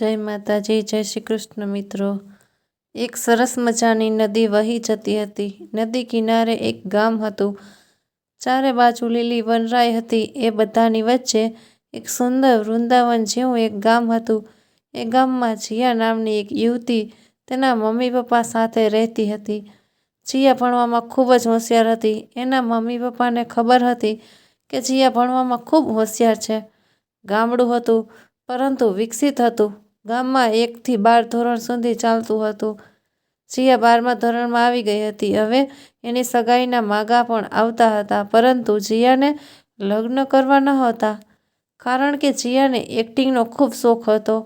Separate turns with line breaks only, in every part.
જય માતાજી, જય શ્રી કૃષ્ણ મિત્રો. એક સરસ મજાની નદી વહી જતી હતી. નદી કિનારે એક ગામ હતું. ચારે બાજુ લીલી વનરાઈ હતી. એ બધાની વચ્ચે એક સુંદર વૃંદાવન જેવું એક ગામ હતું. એ ગામમાં જીયા નામની એક યુવતી તેના મમ્મી પપ્પા સાથે રહેતી હતી. જીયા ભણવામાં ખૂબ જ હોશિયાર હતી. એના મમ્મી પપ્પાને ખબર હતી કે જીયા ભણવામાં ખૂબ હોશિયાર છે. ગામડું હતું, પરંતુ વિકસિત હતું. ગામમાં એકથી બાર ધોરણ સુધી ચાલતું હતું. જીયા બારમા ધોરણમાં આવી ગઈ હતી. હવે એની સગાઈના માગા પણ આવતા હતા, પરંતુ જીયાને લગ્ન કરવા ન હતા કારણ કે જીયાને એક્ટિંગનો ખૂબ શોખ હતો.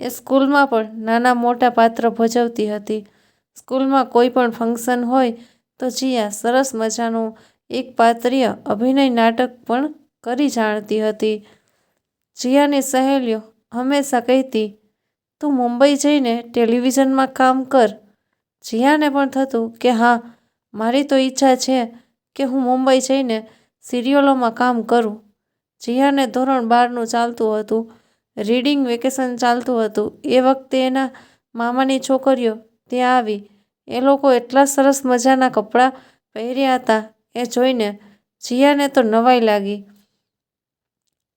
એ સ્કૂલમાં પણ નાના મોટા પાત્ર ભજવતી હતી. સ્કૂલમાં કોઈ પણ ફંક્શન હોય તો જીયા સરસ મજાનું એક પાત્રીય અભિનય નાટક પણ કરી જાણતી હતી. જીયાની સહેલીઓ હંમેશા કહેતી તું મુંબઈ જઈને ટેલિવિઝનમાં કામ કર. જીયાને પણ થતું કે હા, મારી તો ઈચ્છા છે કે હું મુંબઈ જઈને સિરિયલોમાં કામ કરું. જીયાને ધોરણ બારનું ચાલતું હતું, રીડિંગ વેકેશન ચાલતું હતું. એ વખતે એના મામાની છોકરીઓ ત્યાં આવી. એ લોકો એટલા સરસ મજાના કપડાં પહેર્યા હતા. એ જોઈને જીયાને તો નવાઈ લાગી.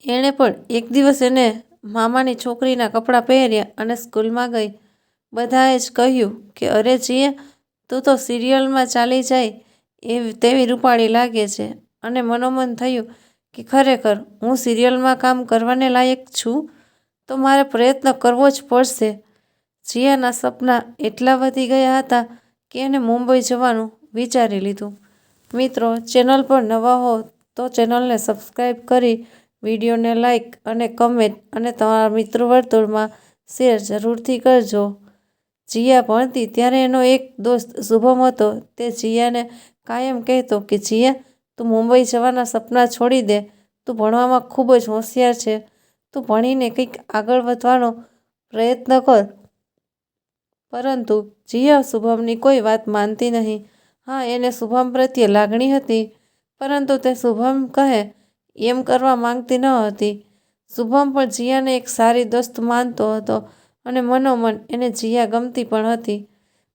એણે પણ એક દિવસ એને મામાની છોકરીના કપડાં પહેર્યા અને સ્કૂલમાં ગઈ. બધાએ જ કહ્યું કે, અરે જીએ, તું તો સિરિયલમાં ચાલી જાય એવી, તેવી રૂપાળી લાગે છે. અને મનોમન થયું કે, ખરેખર, હું સિરિયલમાં કામ કરવાને લાયક છું? તો મારે પ્રયત્ન કરવો જ પડશે. જીયાના સપના એટલા વધી ગયા હતા કે એને મુંબઈ જવાનું વિચારી લીધું. મિત્રો, ચેનલ પર નવા હો તો ચેનલને સબસ્ક્રાઈબ કરી વિડીયોને લાઇક અને કમેન્ટ અને તમારા મિત્ર વર્તુળમાં શેર જરૂરથી કરજો. જીયા ભણતી ત્યારે એનો એક દોસ્ત શુભમ હતો. તે જીયાને કાયમ કહેતો કે, જીયા, તું મુંબઈ જવાના સપના છોડી દે. તું ભણવામાં ખૂબ જ હોશિયાર છે. તું ભણીને કંઈક આગળ વધવાનો પ્રયત્ન કર. પરંતુ જીયા શુભમની કોઈ વાત માનતી નહીં. હા, એને શુભમ પ્રત્યે લાગણી હતી, પરંતુ તે શુભમ કહે એમ કરવા માંગતી ન હતી. શુભમ પણ જીયાને એક સારી દોસ્ત માનતો હતો અને મનોમન એને જીયા ગમતી પણ હતી.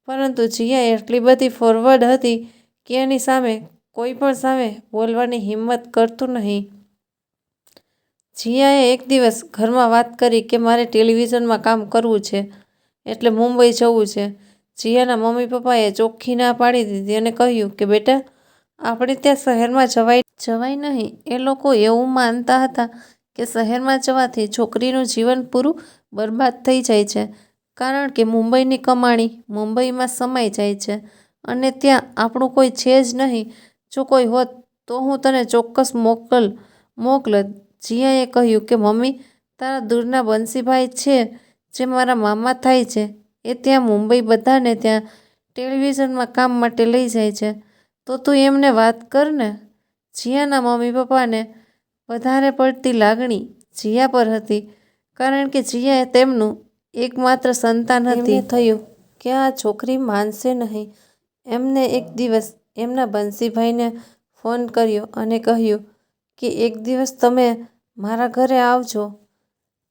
પરંતુ જીયા એટલી બધી ફોરવર્ડ હતી કે એની સામે કોઈ પણ સામે બોલવાની હિંમત કરતું નહીં. જીયાએ એક દિવસ ઘરમાં વાત કરી કે મારે ટેલિવિઝનમાં કામ કરવું છે, એટલે મુંબઈ જવું છે. જીયાના મમ્મી પપ્પાએ ચોખ્ખી ના પાડી દીધી અને કહ્યું કે, બેટા, આપણે ત્યાં શહેરમાં જવાય જવાય નહીં. એ લોકો એવું માનતા હતા કે શહેરમાં જવાથી છોકરીનું જીવન પૂરું બરબાદ થઈ જાય છે. કારણ કે મુંબઈની કમાણી મુંબઈમાં સમાઈ જાય છે અને ત્યાં આપણું કોઈ છે જ નહીં. જો કોઈ હોત તો હું તને ચોક્કસ મોકલ મોકલત જીયાએ કહ્યું કે, મમ્મી, તારા દૂરના બંસીભાઈ છે જે મારા મામા થાય છે. એ ત્યાં મુંબઈ બધાને ત્યાં ટેલિવિઝનમાં કામ માટે લઈ જાય છે. તો તું એમને વાત કર ને. જીયાના મમ્મી પપ્પાને વધારે પડતી લાગણી જીયા પર હતી કારણ કે જીયા તેમનું એકમાત્ર સંતાન હતી. થયું કે આ છોકરી માનશે નહીં. એમને એક દિવસ એમના બંસીભાઈને ફોન કર્યો અને કહ્યું કે એક દિવસ તમે મારા ઘરે આવજો.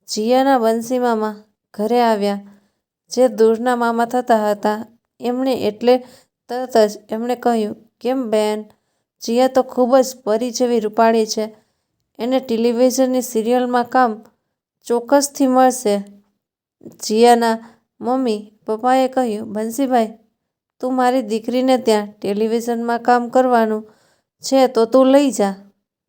જીયાના બંસી મામા ઘરે આવ્યા. જે દૂરના મામા થતા હતા એમણે એટલે તરત જ એમણે કહ્યું કેમ બેન? જીયા તો ખૂબ જ પરી જેવી રૂપાળી છે. એને ટેલિવિઝનની સિરિયલમાં કામ ચોક્કસથી મળશે. જીયાના મમ્મી પપ્પાએ કહ્યું, બંસીભાઈ, તું મારી દીકરીને ત્યાં ટેલિવિઝનમાં કામ કરવાનું છે તો તું લઈ જા.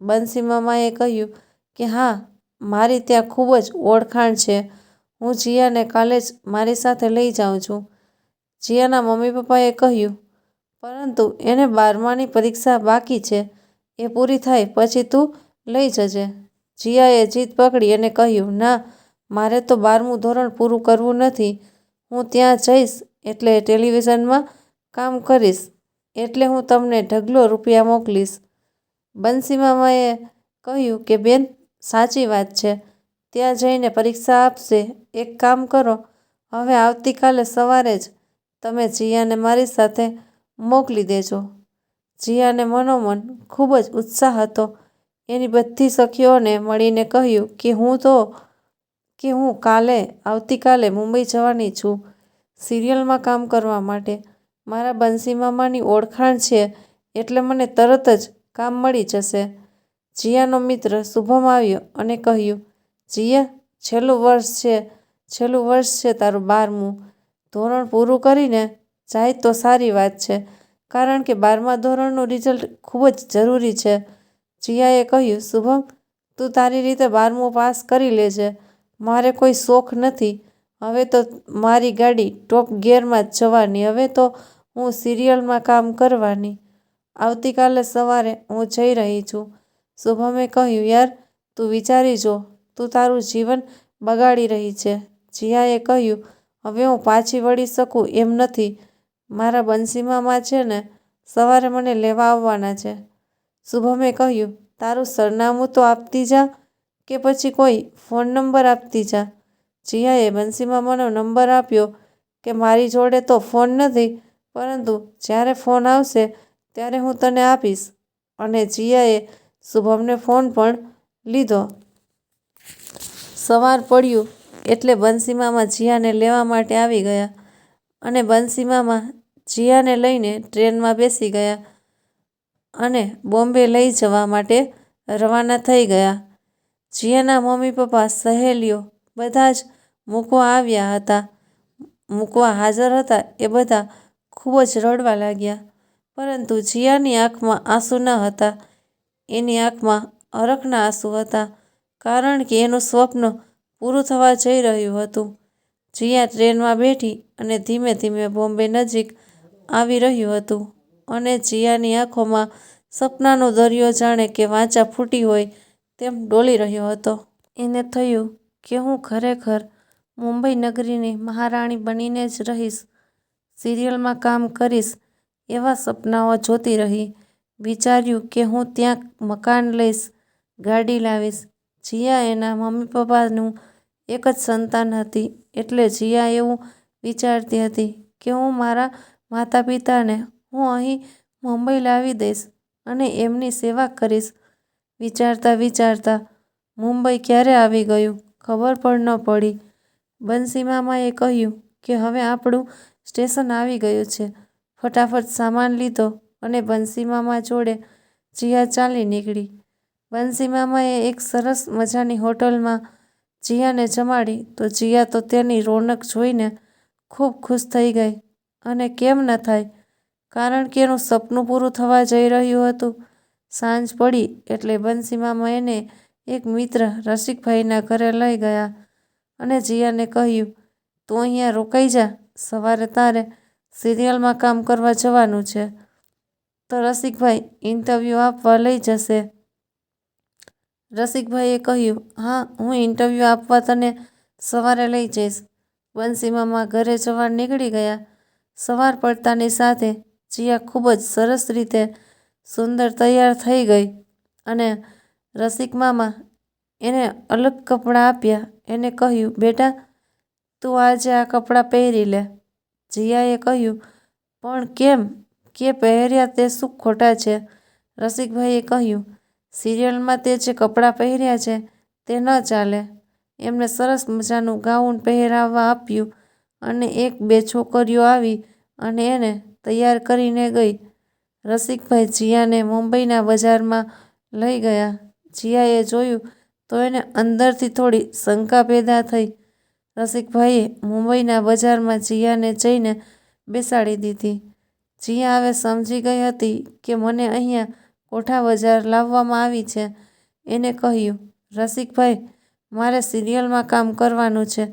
બંસી મામાએ કહ્યું કે, હા, મારી ત્યાં ખૂબ જ ઓળખાણ છે. હું જીયાને કાલે જ મારી સાથે લઈ જાઉં છું. જીયાના મમ્મી પપ્પાએ કહ્યું પરંતુ એને બારમાની પરીક્ષા બાકી છે. એ પૂરી થાય પછી તું લઈ જજે. જીયાએ જીદ પકડી અને કહ્યું, ના, મારે તો બારમું ધોરણ પૂરું કરવું નથી. હું ત્યાં જઈશ એટલે ટેલિવિઝનમાં કામ કરીશ, એટલે હું તમને ઢગલો રૂપિયા મોકલીશ. બંસી મામાએ કહ્યું કે, બેન, સાચી વાત છે. ત્યાં જઈને પરીક્ષા આપશે. એક કામ કરો, હવે આવતીકાલે સવારે જ તમે જીયાને મારી સાથે મોકલી દેજો. જીયાને મનોમન ખૂબ જ ઉત્સાહ હતો. એની બધી સખીઓને મળીને કહ્યું કે હું તો, કે હું કાલે, આવતીકાલે મુંબઈ જવાની છું સિરિયલમાં કામ કરવા માટે. મારા બંસી મામાની ઓળખાણ છે એટલે મને તરત જ કામ મળી જશે. જીયાનો મિત્ર શુભમ આવ્યો અને કહ્યું, જીયા, છેલ્લું વર્ષ છે, છેલ્લું વર્ષ છે તારું બારમું. ધોરણ પૂરું કરીને જાય તો સારી વાત છે. કારણ કે બારમા ધોરણનું રિઝલ્ટ ખૂબ જ જરૂરી છે. જીયાએ કહ્યું, શુભમ, તું તારી રીતે બારમું પાસ કરી લેજે. મારે કોઈ શોખ નથી. હવે તો મારી ગાડી ટોપ ગિયરમાં જ જવાની. હવે તો હું સિરિયલમાં કામ કરવાની. આવતીકાલે સવારે હું જઈ રહી છું. શુભમે કહ્યું, યાર, તું વિચારી જો. તું તારું જીવન બગાડી રહી છે. જીયાએ કહ્યું, હવે હું પાછી વળી શકું એમ નથી. મારા બંસીમામાં છે ને, સવારે મને લેવા આવવાના છે. શુભમે કહ્યું, તારું સરનામું તો આપતી જા કે પછી કોઈ ફોન નંબર આપતી જા. જીયાએ બંસીમામાનો નંબર આપ્યો કે મારી જોડે તો ફોન નથી, પરંતુ જ્યારે ફોન આવશે ત્યારે હું તને આપીશ. અને જીયાએ શુભમને ફોન પણ લીધો. સવાર પડ્યું એટલે બંસીમામાં જીયાને લેવા માટે આવી ગયા. અને બંસી મામા જીયાને લઈને ટ્રેનમાં બેસી ગયા અને બોમ્બે લઈ જવા માટે રવાના થઈ ગયા. જીયાના મમ્મી પપ્પા સહેલીઓ બધા જ મૂકવા આવ્યા હતા. મૂકવા હાજર હતા એ બધા ખૂબ જ રડવા લાગ્યા, પરંતુ જીયાની આંખમાં આંસુ ન હતા. એની આંખમાં અરખના આંસુ હતા, કારણ કે એનું સ્વપ્ન પૂરું થવા જઈ રહ્યું હતું. જીયા ટ્રેનમાં બેઠી અને ધીમે ધીમે બોમ્બે નજીક આવી રહ્યું હતું અને જીયાની આંખોમાં સપનાનો દરિયો જાણે કે વાંચા ફૂટી હોય તેમ ડોલી રહ્યો હતો. એને થયું કે હું ખરેખર મુંબઈ નગરીની મહારાણી બનીને જ રહીશ. સિરિયલમાં કામ કરીશ એવા સપનાઓ જોતી રહી. વિચાર્યું કે હું ત્યાં મકાન લઈશ, ગાડી લાવીશ. જીયા એના મમ્મી પપ્પાનું એક જ સંતાન હતી એટલે જીયા એવું વિચારતી હતી કે હું મારા માતા પિતાને હું અહીં મુંબઈ લાવી દઈશ અને એમની સેવા કરીશ. વિચારતા વિચારતા મુંબઈ ક્યારે આવી ગયું ખબર પણ ન પડી. બંસી મામાએ કહ્યું કે હવે આપણું સ્ટેશન આવી ગયું છે. ફટાફટ સામાન લીધો અને બંસી મામા જોડે જીયા ચાલી નીકળી. બંસી મામાએ એક સરસ મજાની હોટલમાં જીયાને જમાડી તો જીયા તો તેની રોનક જોઈને ખૂબ ખુશ થઈ ગઈ. અને કેમ ન થાય? કારણ કે એનું સપનું પૂરું થવા જઈ રહ્યું હતું. સાંજ પડી એટલે બંસી મામા એને એક મિત્ર રસિકભાઈના ઘરે લઈ ગયા અને જીયાને કહ્યું, તું અહીંયા રોકાઈ જા. સવારે તારે સિરિયલમાં કામ કરવા જવાનું છે. તો રસિકભાઈ ઇન્ટરવ્યૂ આપવા લઈ જશે. રસિકભાઈએ કહ્યું, હા, હું ઇન્ટરવ્યૂ આપવા તને સવારે લઈ જઈશ. બંસી મામા ઘરે જવા નીકળી ગયા સવાર પડતાની સાથે જીયા ખૂબ જ સરસ રીતે સુંદર તૈયાર થઈ ગઈ અને રસિક મામા એને અલગ કપડાં આપ્યા. એને કહ્યું, બેટા, તું આજે આ કપડાં પહેરી લે. જીયાએ કહ્યું, પણ કેમ? કે પહેર્યા તે શું ખોટા છે. રસિકભાઈએ કહ્યું, સિરિયલમાં તે જે કપડાં પહેર્યા છે તે ન ચાલે. એમને સરસ મજાનું ગાઉન પહેરાવવા આપ્યું અને એક બે છોકરીઓ આવી અને એને તૈયાર કરીને ગઈ. રસિકભાઈ જીયાને મુંબઈના બજારમાં લઈ ગયા. જીયાએ જોયું તો એને અંદરથી થોડી શંકા પેદા થઈ. રસિકભાઈએ મુંબઈના બજારમાં જીયાને જઈને બેસાડી દીધી. જીયા હવે સમજી ગઈ હતી કે મને અહીંયા કોઠા બજાર લાવવામાં આવી છે. એને કહ્યું, રસિકભાઈ, મારે સિરિયલમાં કામ કરવાનું છે.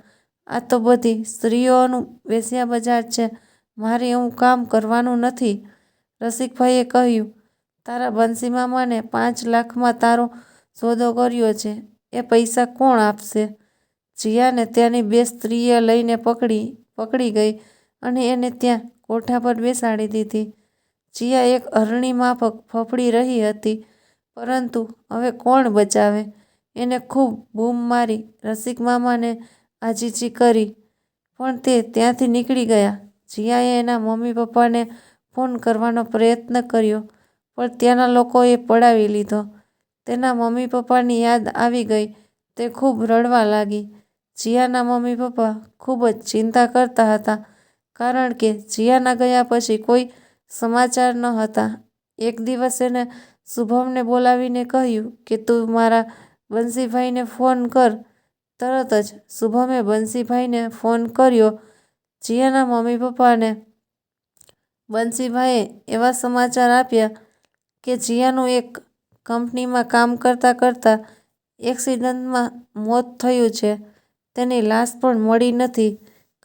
આ તો બધી સ્ત્રીઓનું વેશ્યા બજાર છે. મારે એવું કામ કરવાનું નથી. રસિકભાઈએ કહ્યું, તારા બંસી મામાને પાંચ લાખમાં તારો સોદો કર્યો છે. એ પૈસા કોણ આપશે? જીયાને ત્યાંની બે સ્ત્રીએ લઈને પકડી પકડી ગઈ અને એને ત્યાં કોઠા પર બેસાડી દીધી. જીયા એક અરણી માફક ફફડી રહી હતી, પરંતુ હવે કોણ બચાવે? એને ખૂબ બૂમ મારી રસિક મામાને આજીજી કરી. પણ તે ત્યાંથી નીકળી ગયા. જીયાએ એના મમ્મી પપ્પાને ફોન કરવાનો પ્રયત્ન કર્યો, પણ ત્યાંના લોકોએ પડાવી લીધો. તેના મમ્મી પપ્પાની યાદ આવી ગઈ. તે ખૂબ રડવા લાગી. જીયાના મમ્મી પપ્પા ખૂબ જ ચિંતા કરતા હતા, કારણ કે જીયાના ગયા પછી કોઈ સમાચાર ન હતા. એક દિવસ એને શુભમને બોલાવીને કહ્યું કે, તું મારા બંસીભાઈને ફોન કર. તરત જ શુભમે બંસીભાઈને ફોન કર્યો. જીયાના મમ્મી પપ્પાને બંસીભાઈએ એવા સમાચાર આપ્યા કે જીયાનું એક કંપનીમાં કામ કરતાં કરતાં એક્સિડન્ટમાં મોત થયું છે. તેની લાશ પણ મળી નથી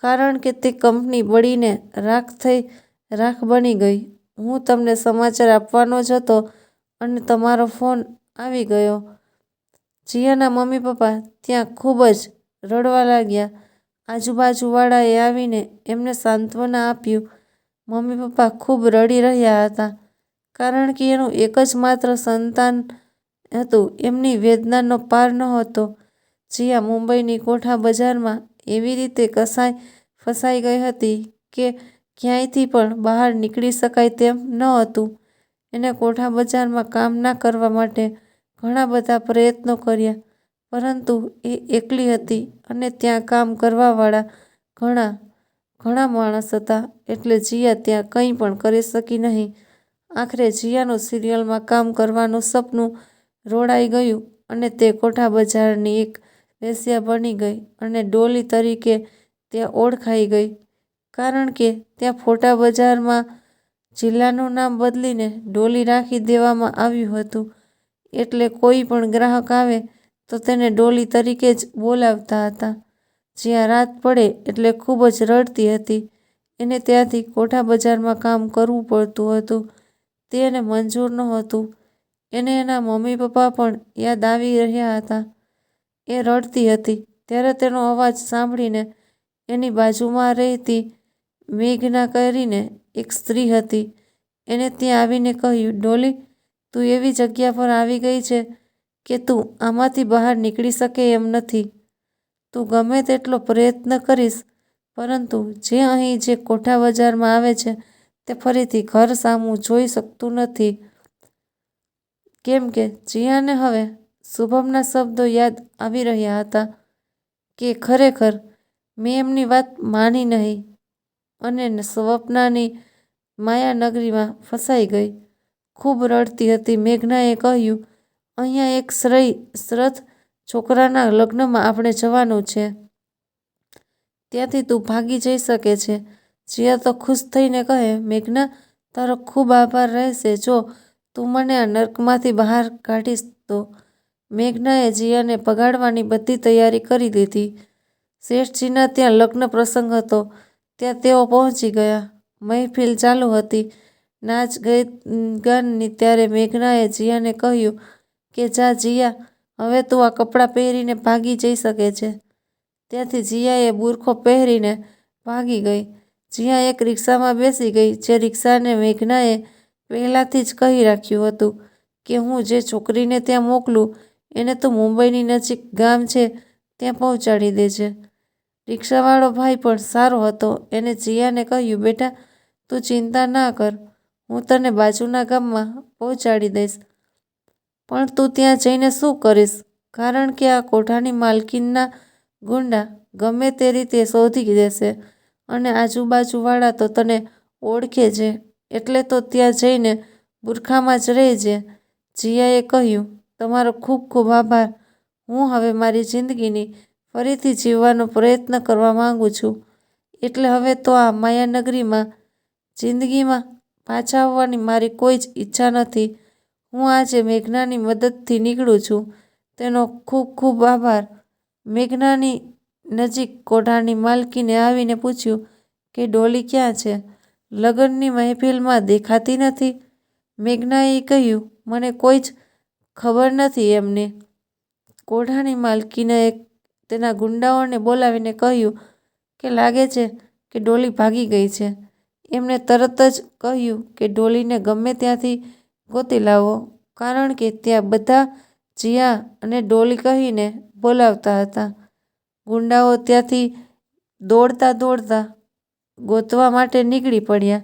કારણ કે તે કંપની બળીને રાખ થઈ રાખ બની ગઈ. હું તમને સમાચાર આપવાનો જ હતો અને તમારો ફોન આવી ગયો. જીયાના મમ્મી પપ્પા ત્યાં ખૂબ જ રડવા લાગ્યા. આજુબાજુવાળાએ આવીને એમને સાંત્વના આપ્યું. મમ્મી પપ્પા ખૂબ રડી રહ્યા હતા, કારણ કે એનું એક જ માત્ર સંતાન હતું, એમની વેદનાનો પાર નહોતો. જીયા મુંબઈની કોઠા બજારમાં એવી રીતે કસાય ફસાઈ ગઈ હતી કે ક્યાંયથી પણ બહાર નીકળી શકાય તેમ ન હતું. એને કોઠા બજારમાં કામ ના કરવા માટે ઘણા બધા પ્રયત્નો કર્યા, પરંતુ એ એકલી હતી અને ત્યાં કામ કરવાવાળા ઘણા ઘણા માણસ હતા એટલે જીયા ત્યાં કંઈ પણ કરી શકી નહીં. આખરે જીયાનું સિરિયલમાં કામ કરવાનું સપનું રોડાઈ ગયું અને તે કોઠા બજારની એક વેશ્યા બની ગઈ અને ડોલી તરીકે ત્યાં ઓળખાઈ ગઈ, કારણ કે ત્યાં ફોટા બજારમાં જિલ્લાનું નામ બદલીને ડોલી રાખી દેવામાં આવ્યું હતું. એટલે કોઈ પણ ગ્રાહક આવે તો તેને ડોલી તરીકે જ બોલાવતા હતા. જ્યાં રાત પડે એટલે ખૂબ જ રડતી હતી. એને ત્યાંથી કોઠા બજારમાં કામ કરવું પડતું હતું. તે એને મંજૂર નહોતું. એને એના મમ્મી પપ્પા પણ યાદ આવી રહ્યા હતા. એ રડતી હતી. ત્યારે તેનો અવાજ સાંભળીને એની બાજુમાં રહેતી મેઘના કરીને એક સ્ત્રી હતી. એને ત્યાં આવીને કહ્યું, ડોલી તું એવી જગ્યા પર આવી ગઈ છે કે તું આમાંથી બહાર નીકળી શકે એમ નથી. તું ગમે તેટલો પ્રયત્ન કરીશ, પરંતુ જે અહીં જે કોઠા બજારમાં આવે છે તે ફરીથી ઘર સામું જોઈ શકતું નથી. કેમ કે જીયાને હવે શુભમના શબ્દો યાદ આવી રહ્યા હતા કે ખરેખર મેં એમની વાત માની નહીં અને સ્વપ્નાની માયાનગરીમાં ફસાઈ ગઈ. ખૂબ રડતી હતી. મેઘનાએ કહ્યું, અહીંયા એક શ્રેય શ્રથ છોકરાના લગ્નમાં આપણે જવાનું છે. ત્યાંથી તું ભાગી જઈ શકે છે. જીયા તો ખુશ થઈને કહે, મેઘના, તારો ખૂબ આભાર રહેશે. જો તું મને આ નર્કમાંથી બહાર કાઢીશ તો. મેઘનાએ જીયાને પગાડવાની બધી તૈયારી કરી દીધી. શેઠજીના ત્યાં લગ્ન પ્રસંગ હતો. ત્યાં તેઓ પહોંચી ગયા. મહેફિલ ચાલુ હતી. નાચ ગાનની ત્યારે મેઘનાએ જીયાને કહ્યું કે, જા જીયા, હવે તું આ કપડાં પહેરીને ભાગી જઈ શકે છે. ત્યાંથી જીયાએ બુરખો પહેરીને ભાગી ગઈ. જીયા એક રિક્ષામાં બેસી ગઈ, જે રિક્ષાને મેઘનાએ પહેલાંથી જ કહી રાખ્યું હતું કે, હું જે છોકરીને ત્યાં મોકલું, એને તો મુંબઈની નજીક ગામ છે, ત્યાં પહોંચાડી દેજે. રિક્ષાવાળો ભાઈ પણ સારો હતો. એને જીયાને કહ્યું, બેટા, તું ચિંતા ના કર. હું તને બાજુના ગામમાં પહોંચાડી દઈશ. પણ તું ત્યાં જઈને શું કરીશ? કારણ કે આ કોઠાની માલકીનના ગુંડા ગમે તે રીતે શોધી દેશે અને આજુબાજુવાળા તો તને ઓળખે છે, એટલે તો ત્યાં જઈને બુરખામાં જ રહેજે જીયાએ કહ્યું, તમારો ખૂબ ખૂબ આભાર. હું હવે મારી જિંદગીની ફરીથી જીવવાનો પ્રયત્ન કરવા માગું છું. એટલે હવે તો આ માયાનગરીમાં જિંદગીમાં પાછા આવવાની મારી કોઈ જ ઈચ્છા નથી. હું આજે મેઘનાની મદદથી નીકળું છું. તેનો ખૂબ ખૂબ આભાર. મેઘનાની નજીક કોઢાની માલકીને આવીને પૂછ્યું કે ડોલી ક્યાં છે? લગ્નની મહેફિલમાં દેખાતી નથી. મેઘનાએ કહ્યું, મને કોઈ જ ખબર નથી એમને. કોઢાની માલકીને તેના ગુંડાઓને બોલાવીને કહ્યું કે લાગે છે કે ડોલી ભાગી ગઈ છે. એમણે તરત જ કહ્યું કે ડોલીને ગમે ત્યાંથી ગોતી લાવો, કારણ કે ત્યાં બધા જીયા અને ડોલી કહીને બોલાવતા હતા. ગુંડાઓ ત્યાંથી દોડતા દોડતા ગોતવા માટે નીકળી પડ્યા.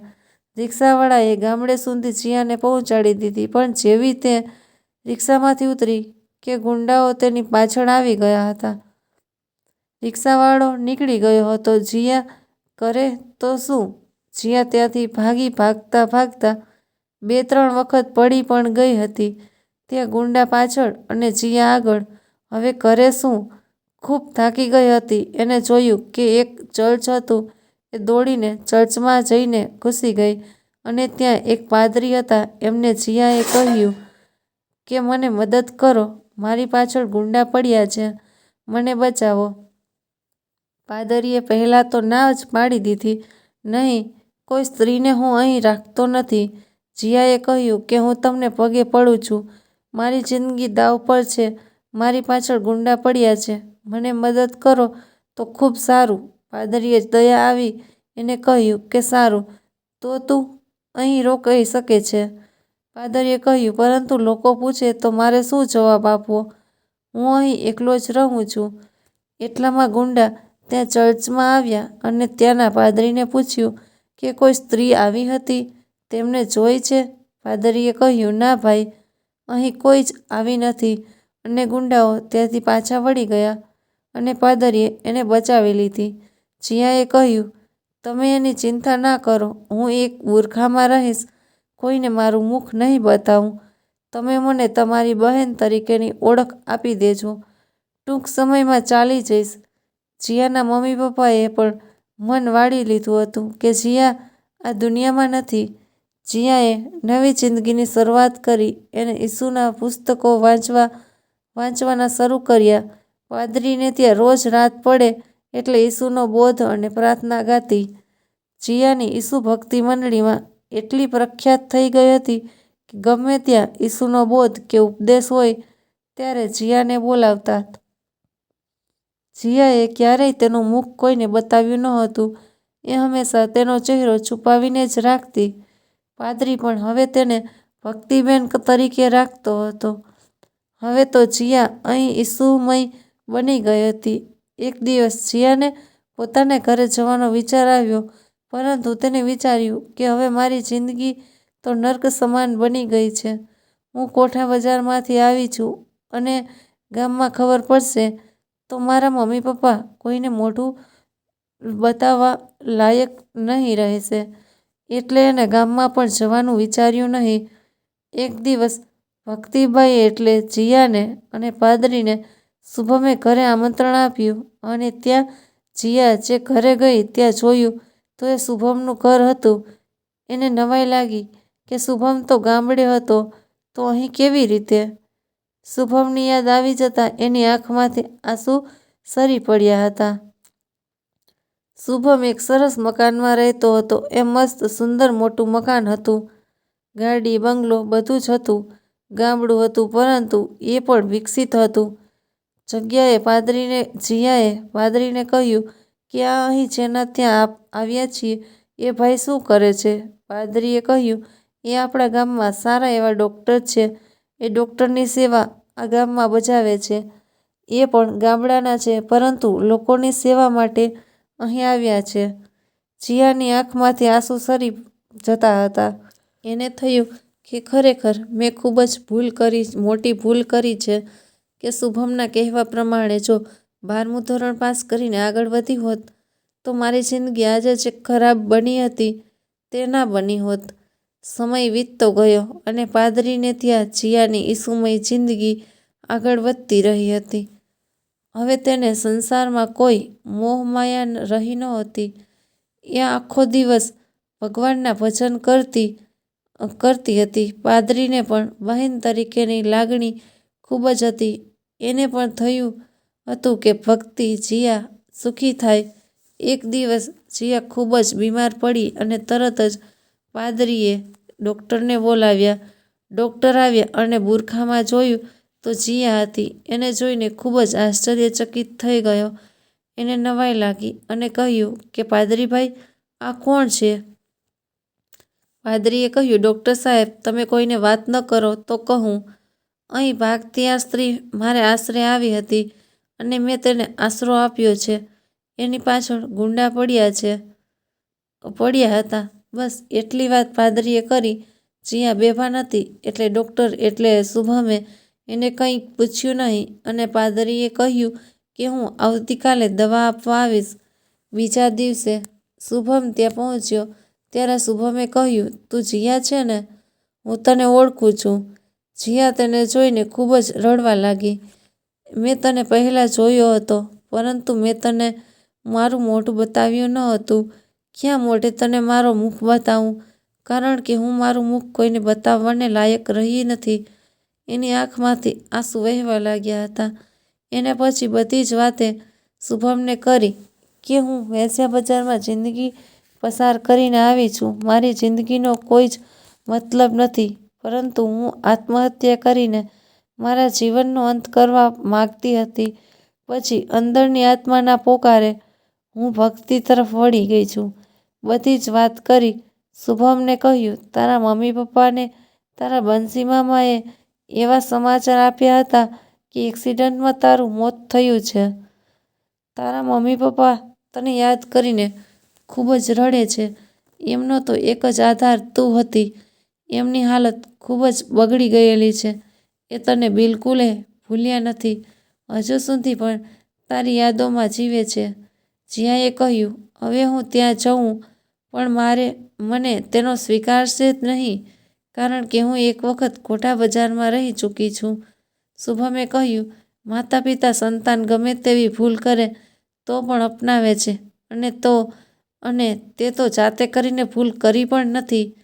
રિક્ષાવાળાએ ગામડે સુધી જીયાને પહોંચાડી દીધી, પણ જેવી તે રિક્ષામાંથી ઉતરી કે ગુંડાઓ તેની પાછળ આવી ગયા હતા. રિક્ષાવાળો નીકળી ગયો હતો. જીયા, કરે તો શું? જીયા ત્યાંથી ભાગી ભાગતા ભાગતા બે ત્રણ વખત પડી પણ ગઈ હતી. ત્યાં ગુંડા પાછળ અને જીયા આગળ. હવે કરે શું? ખૂબ થાકી ગઈ હતી. એને જોયું કે એક ચર્ચ હતું. એ દોડીને ચર્ચમાં જઈને ઘૂસી ગઈ અને ત્યાં એક પાદરી હતા. એમને જીયાએ કહ્યું કે, મને મદદ કરો. મારી પાછળ ગુંડા પડ્યા છે. મને બચાવો. પાદરીએ પહેલાં તો ના જ પાડી દીધી. નહીં કોઈ સ્ત્રીને હું અહીં રાખતો નથી. જીયાએ કહ્યું કે હું તમને પગે પડું છું. મારી જિંદગી દાવ પર છે. મારી પાછળ ગુંડા પડ્યા છે. મને મદદ કરો તો ખૂબ સારું. પાદરીએ દયા આવી એને કહ્યું કે સારું. તો તું અહીં રોકાઈ શકે છે. પાદરીએ કહ્યું, પરંતુ લોકો પૂછે તો મારે શું જવાબ આપવો? હું અહીં એકલો જ રહું છું. એટલામાં ગુંડા ત્યાં ચર્ચમાં આવ્યા અને ત્યાંના પાદરીને પૂછ્યું કે કોઈ સ્ત્રી આવી હતી, તેમને જોઈ છે? પાદરીએ કહ્યું, ના ભાઈ, અહીં કોઈ જ આવી નથી. અને ગુંડાઓ ત્યાંથી પાછા વળી ગયા અને પાદરીએ એને બચાવી લીધી. જીયાએ કહ્યું, તમે એની ચિંતા ના કરો, હું એક બુરખામાં રહીશ. કોઈને મારું મુખ નહીં બતાવું. તમે મને તમારી બહેન તરીકેની ઓળખ આપી દેજો. ટૂંક સમયમાં ચાલી જઈશ. જીયાના મમ્મી પપ્પાએ પણ મન વાળી લીધું હતું કે જીયા આ દુનિયામાં નથી. જીયાએ નવી જિંદગીની શરૂઆત કરી એને ઈસુના પુસ્તકો વાંચવા, વાંચવાના શરૂ કર્યા. પાદરીને ત્યાં રોજ રાત પડે એટલે ઈસુનો બોધ અને પ્રાર્થના ગાતી. જીયાની ઈસુ ભક્તિ મંડળીમાં એટલી પ્રખ્યાત થઈ ગઈ હતી કે ગમે ત્યાં ઈસુનો બોધ કે ઉપદેશ હોય, ત્યારે જીયાને બોલાવતા જીયાએ ક્યારેય તેનું મુખ કોઈને બતાવ્યું ન હતું એ હંમેશા તેનો ચહેરો છુપાવીને જ રાખતી. પાદરી પણ હવે તેને ભક્તિબેન તરીકે રાખતો હતો. હવે તો જીયા અહીં ઈસુમય બની ગઈ હતી. એક દિવસ જીયાને પોતાના ઘરે જવાનો વિચાર આવ્યો, પરંતુ તેને વિચાર્યું કે હવે મારી જિંદગી તો નર્ક સમાન બની ગઈ છે. હું કોઠા બજારમાંથી આવી છું અને ગામમાં ખબર પડશે તો મારા મમ્મી પપ્પા કોઈને મોઢું બતાવવા લાયક નહીં રહેશે. એટલે એને ગામમાં પણ જવાનું વિચાર્યું નહીં. એક દિવસ ભક્તિભાઈ એટલે જીયાને અને પાદરીને શુભમે ઘરે આમંત્રણ આપ્યું અને ત્યાં જીયા જે ઘરે ગઈ ત્યાં જોયું તો એ શુભમનું ઘર હતું. એને નવાઈ લાગી કે શુભમ તો ગામડે હતો, તો અહીં કેવી રીતે? શુભમની યાદ આવી જતાં એની આંખમાંથી આંસુ સરી પડ્યા હતા. શુભમ એક સરસ મકાનમાં રહેતો હતો. એ મસ્ત, સુંદર, મોટું મકાન હતું. ગાડી, બંગલો બધું જ હતું. ગામડું હતું પરંતુ એ પણ વિકસિત હતું. જગ્યાએ પાદરીને, જીયાએ પાદરીને કહ્યું કે, આ અહીં જેના ત્યાં આવ્યા છીએ, એ ભાઈ શું કરે છે? પાદરીએ કહ્યું, એ આપણા ગામમાં સારા એવા ડૉક્ટર છે. એ ડૉક્ટરની સેવા આ ગામમાં બજાવે છે. એ પણ ગામડાના છે, પરંતુ લોકોની સેવા માટે અહીં આવ્યા છે. જીયાની આંખમાંથી આંસુ સરી જતા હતા. એને થયું કે ખરેખર મેં ખૂબ જ ભૂલ કરી, મોટી ભૂલ કરી છે કે શુભમના કહેવા પ્રમાણે જો બારમું ધોરણ પાસ કરીને આગળ વધી હોત, તો મારી જિંદગી આજે જે ખરાબ બની હતી, તે ના બની હોત. સમય વીતતો ગયો અને પાદરીને ત્યાં જીયાની ઈસુમય જિંદગી આગળ વધતી રહી હતી. હવે તેને સંસારમાં કોઈ મોહમાયા રહી નહોતી એ આખો દિવસ ભગવાનના ભજન કરતી કરતી હતી. પાદરીને પણ બહેન તરીકેની લાગણી ખૂબ જ હતી. એને પણ થયું હતું કે ભક્તિ જીયા સુખી થાય. એક દિવસ જીયા ખૂબ જ બીમાર પડી અને તરત જ પાદરીએ ડૉક્ટરને બોલાવ્યા. ડૉક્ટર આવ્યા અને બુરખામાં જોયું તો જીયા હતી. એને જોઈને ખૂબ જ આશ્ચર્યચકિત થઈ ગયો. એને નવાઈ લાગી અને કહ્યું કે, પાદરીભાઈ, આ કોણ છે? પાદરીએ કહ્યું, ડૉક્ટર સાહેબ, તમે કોઈને વાત ન કરો તો કહું. અહીં ભાગતી આ સ્ત્રી મારે આશરે આવી હતી અને મેં તેને આશરો આપ્યો છે. એની પાછળ ગુંડા પડ્યા છે, પડ્યા હતા. બસ એટલી વાત પાદરીએ કરી. જીયા બેભાન હતી એટલે ડૉક્ટર એટલે શુભમે એને કંઈ પૂછ્યું નહીં અને પાદરીએ કહ્યું કે હું આવતીકાલે દવા આપવા આવીશ. બીજા દિવસે શુભમ ત્યાં પહોંચ્યો. ત્યારે શુભમે કહ્યું, તું જીયા છે ને? હું તને ઓળખું છું. જીયા તેને જોઈને ખૂબ જ રડવા લાગી. મેં તને પહેલાં જોયો હતો, પરંતુ મેં તને મારું મોઢું બતાવ્યું ન હતું. ક્યાં મોઢે તને મારો મુખ બતાવું? કારણ કે હું મારું મુખ કોઈને બતાવવાને લાયક રહી નથી. એની આંખમાંથી આંસુ વહેવા લાગ્યા હતા. એને પછી બધી જ વાતે શુભમને કરી કે હું વેસ્યા બજારમાં જિંદગી પસાર કરીને આવી છું. મારી જિંદગીનો કોઈ જ મતલબ નથી. પરંતુ હું આત્મહત્યા કરીને મારા જીવનનો અંત કરવા માગતી હતી. પછી અંદરની આત્માના પોકારે હું ભક્તિ તરફ વળી ગઈ છું. બધી જ વાત કરી. શુભમને કહ્યું, તારા મમ્મી પપ્પાને તારા બંસી મામાએ એવા સમાચાર આપ્યા હતા કે એક્સિડન્ટમાં તારું મોત થયું છે. તારા મમ્મી પપ્પા તને યાદ કરીને ખૂબ જ રડે છે. એમનો તો એક જ આધાર તું હતી. એમની હાલત ખૂબ જ બગડી ગયેલી છે. એ તને બિલકુલે ભૂલ્યા નથી. હજુ સુધી પણ તારી યાદોમાં જીવે છે. જ્યાંએ કહ્યું, હવે હું ત્યાં જઉં પણ મારે, મને તેનો સ્વીકારશે જ નહીં, કારણ કે હું એક વખત ખોટા બજારમાં રહી ચૂકી છું. શુભમે કહ્યું માતા પિતા સંતાન ગમે તેવી ભૂલ કરે, તો પણ અપનાવે છે. અને તો, અને તે તો જાતે કરીને ભૂલ કરી પણ નથી.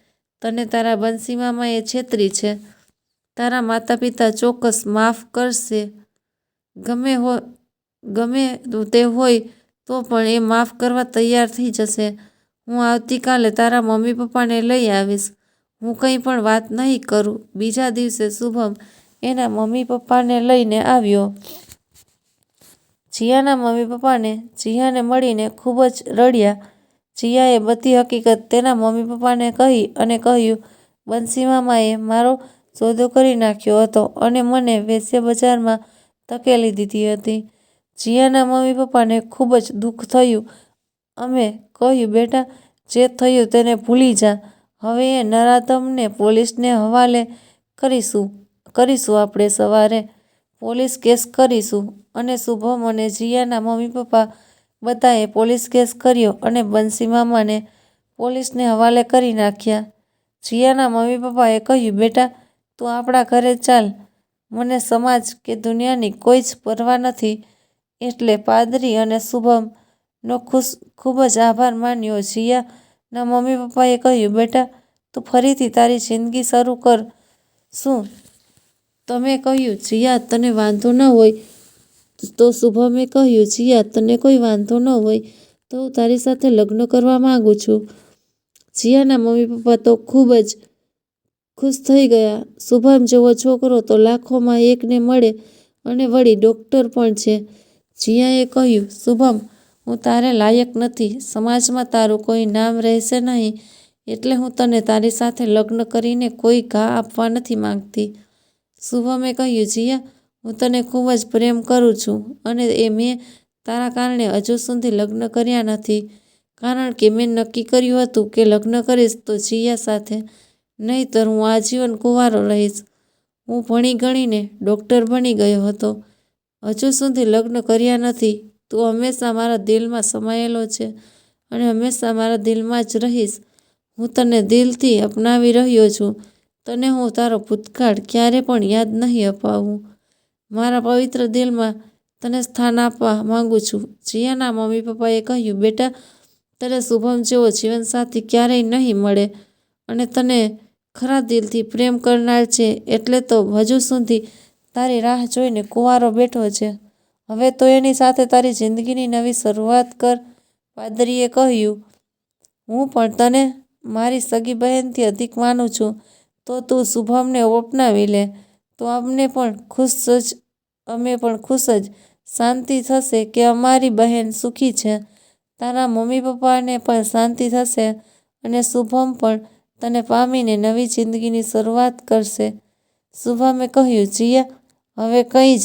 તને તારા બંસીમામાં એ છેતરી છે. તારા માતા પિતા ચોક્કસ માફ કરશે. ગમે હો, ગમે તે હોય તો પણ એ માફ કરવા તૈયાર થઈ જશે. હું આવતીકાલે તારા મમ્મી પપ્પાને લઈ આવીશ. હું કંઈ પણ વાત નહીં કરું. બીજા દિવસે શુભમ એના મમ્મી પપ્પાને લઈને આવ્યો. જીયાના મમ્મી પપ્પાને જીયાને મળીને ખૂબ જ રડ્યા. જીયાએ બધી હકીકત તેના મમ્મી પપ્પાને કહી અને કહ્યું, બંસી મામાએ મારો સોદો કરી નાખ્યો હતો અને મને વેસ્ય બજારમાં ધકેલી દીધી હતી. જીયાના મમ્મી પપ્પાને ખૂબ જ દુઃખ થયું અમે કહ્યું, બેટા, જે થયું તેને ભૂલી જા. હવે એ નરાધમને પોલીસને હવાલે કરીશું કરીશું આપણે સવારે. પોલીસ કેસ કરીશું અને શુભમ અને જીયાના મમ્મી પપ્પા બધાએ પોલીસ કેસ કર્યો અને બંસી મામાને પોલીસને હવાલે કરી નાખ્યા. જીયાના મમ્મી પપ્પાએ કહ્યું, બેટા, તું આપણા ઘરે ચાલ. મને સમાજ કે દુનિયાની કોઈ જ પરવા નથી. એટલે પાદરી અને શુભમનો ખુશ, ખૂબ જ આભાર માન્યો. જીયાના મમ્મી પપ્પાએ કહ્યું, બેટા, તું ફરીથી તારી જિંદગી શરૂ કર. શું? તમે કહ્યું, જીયા, તને વાંધો ન હોય. તો શુભમે કહ્યું, જીયા, તને કોઈ વાંધો ન હોય તો હું તારી સાથે લગ્ન કરવા માગું છું. જીયાના મમ્મી પપ્પા તો ખૂબ જ ખુશ થઈ ગયા. શુભમ, જેવો છોકરો તો લાખોમાં એકને મળે અને વળી ડૉક્ટર પણ છે. જીયાએ કહ્યું, શુભમ હું તારે લાયક નથી. સમાજમાં તારું કોઈ નામ રહેશે નહીં, એટલે હું તને તારી સાથે લગ્ન કરીને કોઈ ઘા આપવા નથી માંગતી. શુભમે કહ્યું, જીયા, હું તને ખૂબ જ પ્રેમ કરું છું અને એ મેં તારા કારણે હજુ સુધી લગ્ન કર્યા નથી. કારણ કે મેં નક્કી કર્યું હતું કે લગ્ન કરીશ તો જીયા સાથે. નહીંતર હું આજીવન કુંવારો રહીશ. હું ભણી ગણીને ડૉક્ટર બની ગયો હતો. હજુ સુધી લગ્ન કર્યા નથી. તું હંમેશા મારા દિલમાં સમાયેલો છે અને હંમેશા મારા દિલમાં જ રહીશ. હું તને દિલથી અપનાવી રહ્યો છું. તને હું તારો ભૂતકાળ ક્યારે પણ યાદ નહીં અપાવું. મારા પવિત્ર દિલમાં તને સ્થાન આપવા માંગુ છું. જીયાના મમ્મી પપ્પાએ કહ્યું, બેટા, તને શુભમ જેવો જીવનસાથી ક્યારેય નહીં મળે અને તને ખરા દિલથી પ્રેમ કરનાર છે એટલે તો હજુ સુધી તારી રાહ જોઈને કુંવારો બેઠો છે. હવે તો એની સાથે તારી જિંદગીની નવી શરૂઆત કર. પાદરીએ કહ્યું, હું પણ તને મારી સગી બહેનથી અધિક માનું છું. તો તું શુભમને અપનાવી લે. તો અમને પણ ખુશ જ, અમે પણ ખુશ જ શાંતિ થશે કે અમારી બહેન સુખી છે. તારા મમ્મી પપ્પાને પણ શાંતિ થશે અને શુભમ પણ તને પામીને નવી જિંદગીની શરૂઆત કરશે. શુભમે કહ્યું, જીયા, હવે કંઈ જ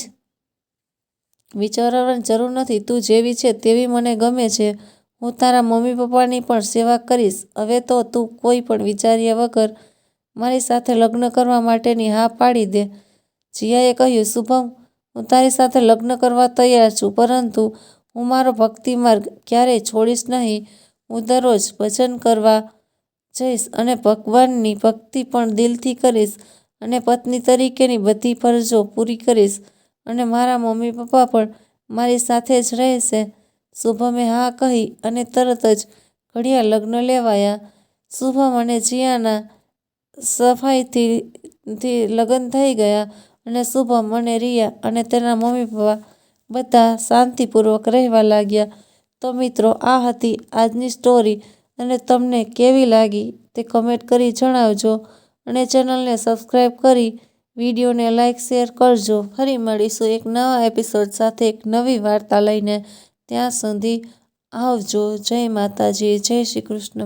વિચારવાની જરૂર નથી. તું જેવી છે તેવી મને ગમે છે. હું તારા મમ્મી પપ્પાની પણ સેવા કરીશ. હવે તો તું કોઈ પણ વિચાર્યા વગર મારી સાથે લગ્ન કરવા માટેની હા પાડી દે. જીયાએ કહ્યું, શુભમ, હું તારી સાથે લગ્ન કરવા તૈયાર છું, પરંતુ હું મારો ભક્તિ માર્ગ ક્યારેય છોડીશ નહીં. હું દરરોજ ભજન કરવા જઈશ અને ભગવાનની ભક્તિ પણ દિલથી કરીશ અને પત્ની તરીકેની બધી ફરજો પૂરી કરીશ. અને મારા મમ્મી પપ્પા પણ મારી સાથે જ રહેશે. શુભમે હા કહી અને તરત જ ઘડિયા લગ્ન લેવાયા. શુભમ અને જીયાના સફાઈથી લગ્ન થઈ ગયા અને શુભમ અને રિયા અને તેના મમ્મી પપ્પા બધા શાંતિપૂર્વક રહેવા લાગ્યા. તો મિત્રો, આ હતી આજની સ્ટોરી અને તમને કેવી લાગી તે કમેન્ટ કરી જણાવજો અને ચેનલને સબસ્ક્રાઈબ કરી વિડીયોને લાઇક શેર કરજો. ફરી મળીશું એક નવા એપિસોડ સાથે, એક નવી વાર્તા લઈને. ત્યાં સુધી આવજો. જય માતાજી. જય શ્રી કૃષ્ણ.